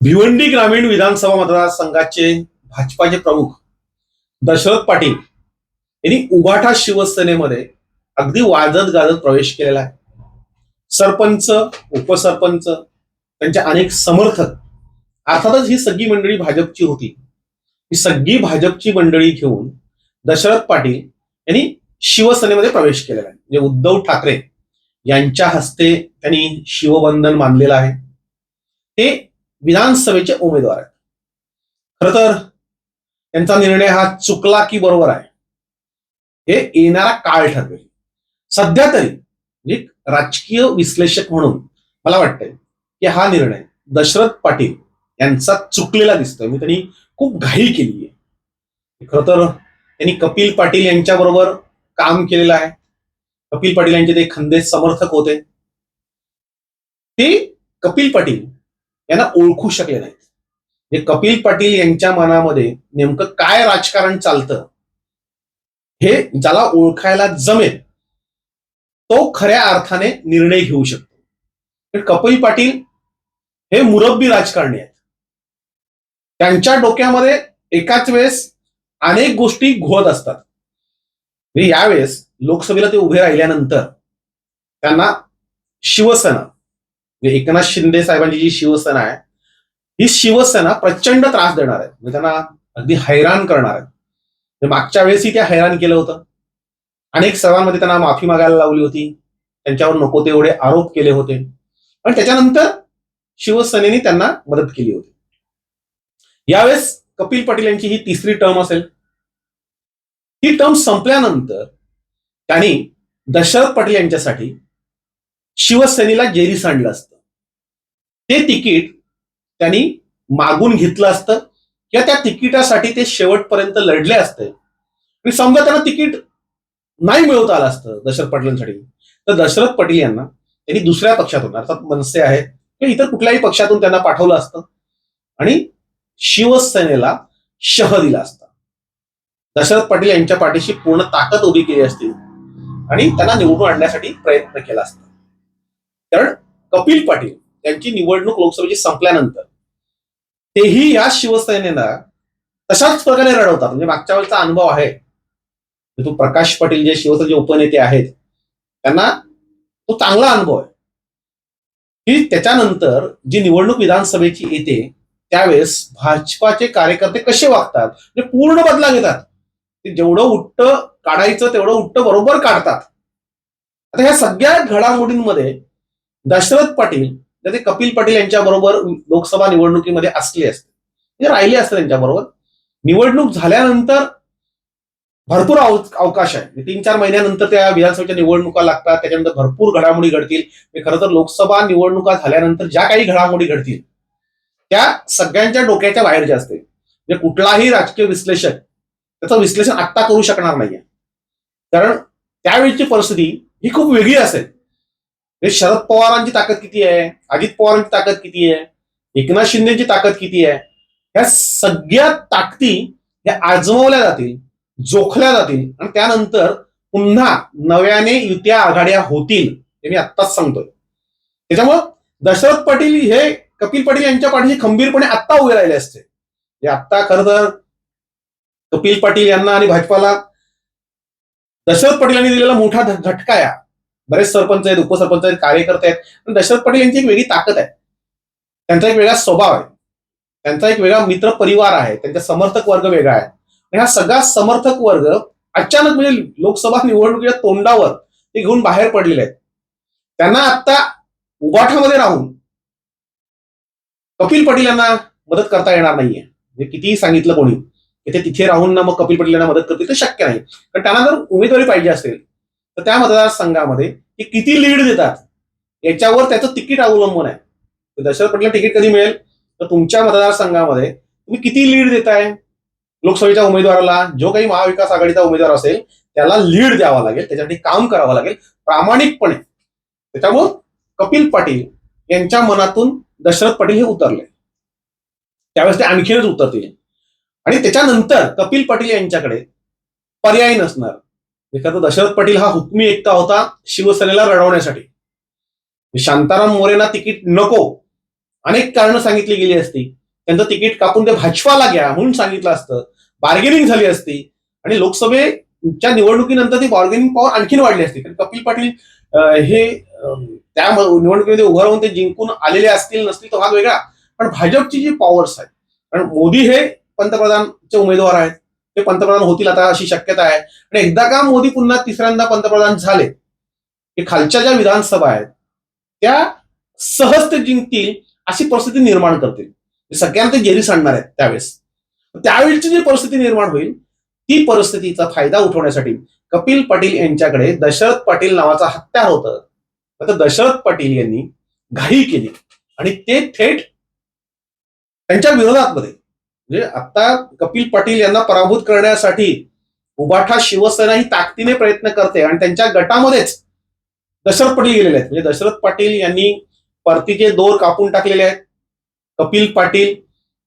भिवंडी ग्रामीण विधानसभा मतदारसंघाचे भाजपाचे प्रमुख दशरथ पाटील यांनी उभाठा शिवसेनेमध्ये अगदी वाजत गाजत प्रवेश केलेला आहे. सरपंच उपसरपंच त्यांचे अनेक समर्थक अर्थातच ही सगळी मंडळी भाजपची होती. ही सगळी भाजपची मंडळी घेऊन दशरथ पाटील यांनी शिवसेनेमध्ये प्रवेश केलेला आहे. म्हणजे उद्धव ठाकरे यांच्या हस्ते त्यांनी शिवबंधन मानलेलं आहे. ते विधानसभेचे उमेदवार आहेत. खर तर त्यांचा निर्णय हा चुकला की बरोबर आहे. हे येणारा काळ ठरवेल. सध्या तरी म्हणजे राजकीय विश्लेषक म्हणून मला वाटतंय की हा निर्णय दशरथ पाटील यांचा चुकलेला दिसतोय. मी त्यांनी खूप घाई केली आहे. खर तर त्यांनी कपिल पाटील यांच्याबरोबर काम केलेलं आहे. कपिल पाटील यांचे ते खंदे समर्थक होते. ते कपिल पाटील यांना ओळखू शकले नाहीत. म्हणजे कपिल पाटील यांच्या मनामध्ये नेमकं काय राजकारण चालतं? हे ज्याला ओळखायला जमेल तो खऱ्या अर्थाने निर्णय घेऊ शकतो. कपिल पाटील हे मुरब्बी राजकारणी आहेत. त्यांच्या डोक्यामध्ये एकाच वेळेस अनेक गोष्टी घोळत असतात. यावेळेस लोकसभेला ते उभे राहिल्यानंतर त्यांना शिवसेना म्हणजे एकनाथ शिंदे साहेबांची जी शिवसेना आहे ही शिवसेना प्रचंड त्रास देणार आहे. म्हणजे त्यांना अगदी हैराण करणार आहे. म्हणजे मागच्या वेळेसही त्या हैराण केलं होतं. अनेक सर्वांमध्ये त्यांना माफी मागायला लावली होती. त्यांच्यावर नको तेवढे आरोप केले होते. पण त्याच्यानंतर शिवसेनेने त्यांना मदत केली होती. यावेळेस कपिल पाटील यांची ही तिसरी टर्म असेल. ही टर्म संपल्यानंतर त्यांनी दशरथ पाटील यांच्यासाठी शिवसेनेला जेरी सांडलं असतं. ते तिकीट त्यांनी मागून घेतलं असतं किंवा त्या तिकिटासाठी ते शेवटपर्यंत लढले असते. आणि समजा त्यांना तिकीट नाही मिळवता आलं असतं दशरथ पाटलांसाठी. तर दशरथ पाटील यांना त्यांनी दुसऱ्या पक्षातून अर्थात मनसे आहेत किंवा इतर कुठल्याही पक्षातून त्यांना पाठवलं असतं आणि शिवसेनेला शह दिला असता. दशरथ पाटील यांच्या पाठीशी पूर्ण ताकद उभी केली असती आणि त्यांना निवडून आणण्यासाठी प्रयत्न केला असता. कारण कपिल पाटील त्यांची निवडणूक लोकसभेची संपल्यानंतर. तेही या शिवसेनेला तशाच प्रकारे रडवतात. म्हणजे मागच्या वेळेचा अनुभव आहे. तो प्रकाश पाटील जे शिवसेनेचे उपनेते आहेत त्यांना तो चांगला अनुभव आहे. की त्याच्यानंतर जी निवडणूक विधानसभेची येते त्यावेळेस भाजपाचे कार्यकर्ते कसे वागतात? म्हणजे पूर्ण बदला घेतात. ते जेवढं उट्ट काढायचं तेवढं उट्ट बरोबर काढतात. आता ह्या सगळ्या घडामोडींमध्ये दशरथ पाटील तर ते कपिल पाटील यांच्या बरोबर लोकसभा निवडणुकीमध्ये असले असते. म्हणजे राहिले असते त्यांच्याबरोबर. निवडणूक झाल्यानंतर भरपूर अव- अवकाश आहे. म्हणजे तीन चार महिन्यानंतर त्या विधानसभेच्या निवडणुका लागतात त्याच्यानंतर भरपूर घडामोडी घडतील. म्हणजे खरं तर लोकसभा निवडणुका झाल्यानंतर ज्या काही घडामोडी घडतील त्या सगळ्यांच्या डोक्याच्या बाहेरच्या असते म्हणजे कुठलाही राजकीय विश्लेषक त्याचं विश्लेषण आत्ता करू शकणार नाहीये. कारण त्यावेळीची परिस्थिती ही खूप वेगळी असेल. म्हणजे शरद पवारांची ताकद किती आहे? अजित पवारांची ताकद किती आहे? एकनाथ शिंदेची ताकद किती आहे? ह्या सगळ्या ताकदी ह्या आजमवल्या जातील जोखल्या जातील आणि त्यानंतर पुन्हा नव्याने युत्या आघाड्या होतील हे मी आत्ताच सांगतोय. त्याच्यामुळं दशरथ पाटील हे कपिल पाटील यांच्या पाठीशी खंबीरपणे आत्ता उभे राहिले असते. हे आत्ता खरं तर कपिल पाटील यांना आणि भाजपाला दशरथ पाटील यांनी दिलेला मोठा झटका आहे बरेच सरपंच आहेत उपसरपंच आहेत कार्यकर्ते आहेत पण दशरथ पाटील यांची एक वेगळी ताकद आहे. त्यांचा एक वेगळा स्वभाव आहे. त्यांचा एक वेगळा मित्र परिवार आहे. त्यांचा समर्थक वर्ग वेगळा आहे. आणि हा सगळा समर्थक वर्ग अचानक म्हणजे लोकसभा निवडणुकीच्या तोंडावर ते घेऊन बाहेर पडलेले आहेत. त्यांना आता उबाठामध्ये राहून कपिल पाटील यांना मदत करता येणार नाहीये. म्हणजे कितीही सांगितलं कोणी की ते तिथे राहून ना मग कपिल पाटील यांना मदत करतील ते शक्य नाही. कारण त्यांना जर उमेदवारी पाहिजे असेल तर त्या मतदारसंघामध्ये ते किती लीड देतात याच्यावर त्याचं तिकीट अवलंबून आहे. दशरथ पटेल तिकीट कधी मिळेल? तर तुमच्या मतदारसंघामध्ये तुम्ही किती लीड देताय? लोकसभेच्या उमेदवाराला जो काही महाविकास आघाडीचा उमेदवार असेल त्याला लीड द्यावा लागेल त्याच्यासाठी काम करावं लागेल प्रामाणिकपणे. त्याच्यामुळं कपिल पाटील यांच्या मनातून दशरथ पाटील हे उतरले. त्यावेळेस ते आणखीनच उतरतील. आणि त्याच्यानंतर कपिल पाटील यांच्याकडे पर्याय नसणार. एखादा दशरथ पाटील हा हुकमी एकटा होता शिवसेनेला रडवण्यासाठी. शांताराम मोरेना तिकीट नको. अनेक कारणं सांगितली गेली असती. त्यांचं तिकीट कापून ते भाजपाला घ्या म्हणून सांगितलं असतं. बार्गेनिंग झाली असती. आणि लोकसभेच्या निवडणुकीनंतर ती बार्गेनिंग पॉवर आणखीन वाढली असती. कारण कपिल पाटील हे त्या निवडणुकीमध्ये उभं राहून ते जिंकून आलेले असतील नसतील तो भाग वेगळा. पण भाजपची जी पॉवर्स आहेत कारण मोदी हे पंतप्रधानचे उमेदवार आहेत. ते पंतप्रधान होतील आता अशी शक्यता आहे. आणि एकदा का मोदी पुन्हा तिसऱ्यांदा पंतप्रधान झाले की खालच्या ज्या विधानसभा आहेत त्या सहज ते जिंकतील अशी परिस्थिती निर्माण करतील. सगळ्यांना ते जेरीस सांगणार आहेत त्यावेळेस. त्यावेळीची जी परिस्थिती निर्माण होईल ती परिस्थितीचा फायदा उठवण्यासाठी कपिल पाटील यांच्याकडे दशरथ पाटील नावाचा हत्यार होतं. आता दशरथ पाटील यांनी घाई केली. आणि ते थेट त्यांच्या विरोधात मध्ये म्हणजे आता कपिल पाटील यांना पराभूत करण्यासाठी उबाठा शिवसेना ही ताकदीने प्रयत्न करते आणि त्यांच्या गटामध्येच दशरथ पाटील गेलेले आहेत. म्हणजे दशरथ पाटील यांनी परतीचे दोर कापून टाकलेले आहेत. कपिल पाटील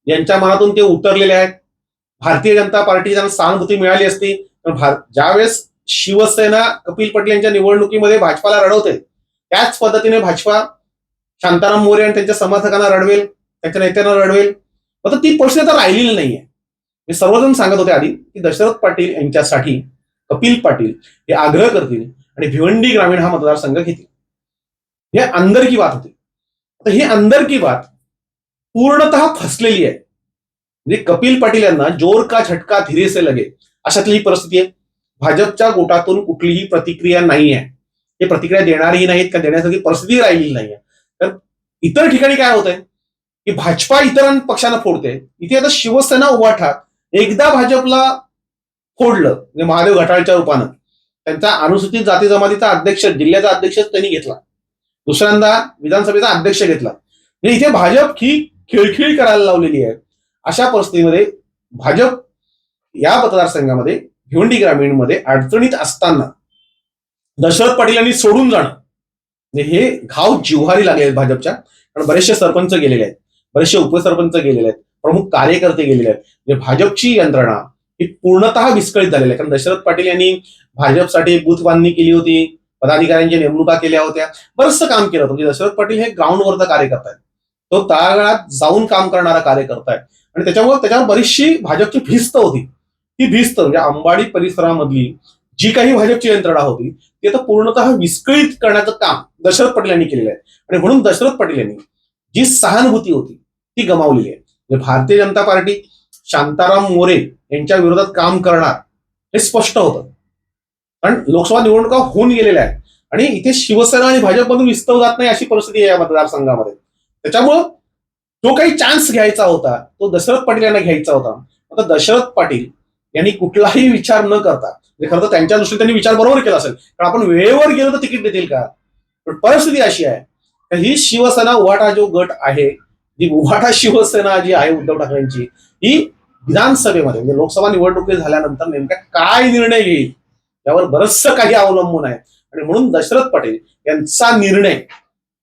यांच्या मनातून ते उतरलेले आहेत. भारतीय जनता पार्टी त्यांना सहानुभूती मिळाली असती. पण भार ज्यावेळेस शिवसेना कपिल पाटील यांच्या निवडणुकीमध्ये भाजपाला रडवते त्याच पद्धतीने भाजपा शांताराम मोरे आणि त्यांच्या समर्थकांना रडवेल त्यांच्या नेत्यांना रडवेल आता ती प्रश्न आता राहिलेली नाहीये. मी सर्वजण सांगत होते आधी की दशरथ पाटील यांच्यासाठी कपिल पाटील हे आग्रह करतील आणि भिवंडी ग्रामीण हा मतदारसंघ घेतील. हे अंदर की बात होती. आता ही अंदर की बात पूर्णतः फसलेली आहे. म्हणजे कपिल पाटील यांना जोर का झटका धीरेसे लगे अशातली ही परिस्थिती आहे. भाजपच्या गोटातून कुठलीही प्रतिक्रिया नाही आहे हे प्रतिक्रिया देणारही नाहीत का देण्यासारखी परिस्थिती राहिलेली नाही आहे तर इतर ठिकाणी काय होत आहे की भाजपा इतर पक्षांना फोडते. इथे आता शिवसेना उभाठा एकदा भाजपला फोडलं म्हणजे महादेव घटाळच्या रूपानं. त्यांचा अनुसूचित जाती जमातीचा अध्यक्ष जिल्ह्याचा अध्यक्ष त्यांनी घेतला. दुसऱ्यांदा विधानसभेचा अध्यक्ष घेतला. म्हणजे इथे भाजप ही खिळखिळी करायला लावलेली आहे. अशा परिस्थितीमध्ये भाजप या मतदारसंघामध्ये भिवंडी ग्रामीणमध्ये अडचणीत असताना दशरथ पाटील यांनी सोडून जाणं. म्हणजे हे घाव जिव्हारी लागले आहेत भाजपच्या. कारण बरेचसे सरपंच गेलेले आहेत. बरेचसे उपसरपंच गेलेले आहेत प्रमुख कार्यकर्ते गेलेले आहेत. म्हणजे भाजपची यंत्रणा ही पूर्णतः विस्कळीत झालेली आहे. कारण दशरथ पाटील यांनी भाजपसाठी बूथ बांधणी केली होती पदाधिकाऱ्यांच्या नेमणुका केल्या होत्या बरंचसं काम केलं होतं. म्हणजे दशरथ पाटील हे ग्राउंडवरचा कार्यकर्ता आहे तो तळागाळात जाऊन काम करणारा कार्यकर्ता आहे. आणि त्याच्यामुळे त्याच्यावर बरीचशी भाजपची भिस्त होती. ती भिस्त म्हणजे अंबाडी परिसरामधली जी काही भाजपची यंत्रणा होती ती आता पूर्णतः विस्कळीत करण्याचं काम दशरथ पाटील यांनी केलेलं आहे. आणि म्हणून दशरथ पाटील यांनी जी सहानुभूती होती ती गमावलेली आहे. म्हणजे भारतीय जनता पार्टी शांताराम मोरे यांच्या विरोधात काम करणार हे स्पष्ट होतं. कारण लोकसभा निवडणुका होऊन गेलेल्या आहेत. आणि इथे शिवसेना आणि भाजपमधून विस्तव जात नाही अशी परिस्थिती आहे या मतदारसंघामध्ये. त्याच्यामुळं जो काही चान्स घ्यायचा होता तो दशरथ पाटील यांना घ्यायचा होता. आता दशरथ पाटील यांनी कुठलाही विचार न करता म्हणजे खरं तर त्यांच्या दृष्टीने त्यांनी विचार बरोबर केला असेल. कारण आपण वेळेवर गेलो तर तिकीट देतील का? पण परिस्थिती अशी आहे तर ही शिवसेना उभाटा जो गट आहे जी उभाटा शिवसेना जी आहे उद्धव ठाकरेंची ही विधानसभेमध्ये म्हणजे लोकसभा निवडणुकी झाल्यानंतर नेमका काय निर्णय घेईल यावर बरचसं काही अवलंबून आहे. आणि म्हणून दशरथ पटेल यांचा निर्णय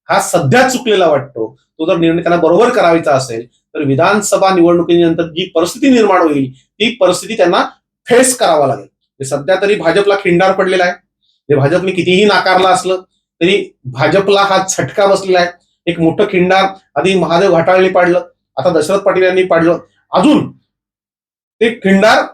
हा सध्या चुकलेला वाटतो. तो जर निर्णय त्यांना बरोबर करायचा असेल तर विधानसभा निवडणुकीनंतर जी परिस्थिती निर्माण होईल ती परिस्थिती त्यांना फेस करावा लागेल. म्हणजे सध्या तरी भाजपला खिंडार पडलेला आहे. म्हणजे भाजपने कितीही नाकारला असलं तरी भाजपला हा झटका बसलेला आहे. एक मोठं खिंडार. आधी महादेव घाटाळने पाडलं. आता दशरथ पाटील यांनी पाडलं. अजून ते खिंडार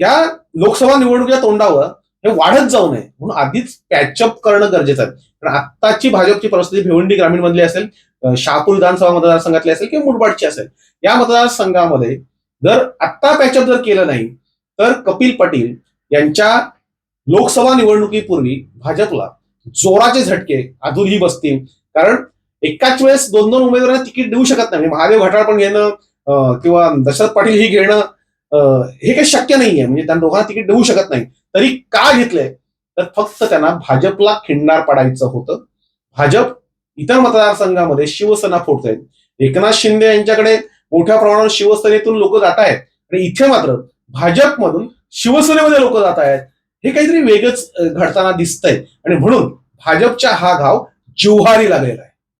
या लोकसभा निवडणुकीच्या तोंडावर हे वाढत जाऊ नये. म्हणून आधीच पॅचअप करणं गरजेचं आहे. कारण आत्ताची भाजपची परिस्थिती भिवंडी ग्रामीण मधली असेल अं, शहापूर विधानसभा मतदारसंघातली असेल किंवा मुरबाडची असेल या मतदारसंघामध्ये जर आत्ता पॅचअप जर केलं नाही तर कपिल पाटील यांच्या लोकसभा निवडणुकीपूर्वी भाजपला जोराचे झटके अजूनही बसतील. कारण एकाच वेळेस दोन दोन उमेदवारांना तिकीट देऊ शकत नाही. म्हणजे महादेव घटाळ पण घेणं किंवा दशरथ पाटील ही घेणं हे काही शक्य नाहीये. म्हणजे त्यांना दोघांना तिकीट देऊ शकत नाही. तरी का घेतलंय? तर फक्त त्यांना भाजपला खिंडार पडायचं होतं. भाजप इतर मतदारसंघामध्ये शिवसेना फोडतायत एकनाथ शिंदे यांच्याकडे मोठ्या प्रमाणावर शिवसेनेतून लोक जात आहेत आणि इथे मात्र भाजपमधून शिवसेनेमध्ये लोक जात आहेत हे काहीतरी वेगच घडताना दिसतंय. आणि म्हणून भाजपचा हा घाव जिव्हारी लागलेला आहे.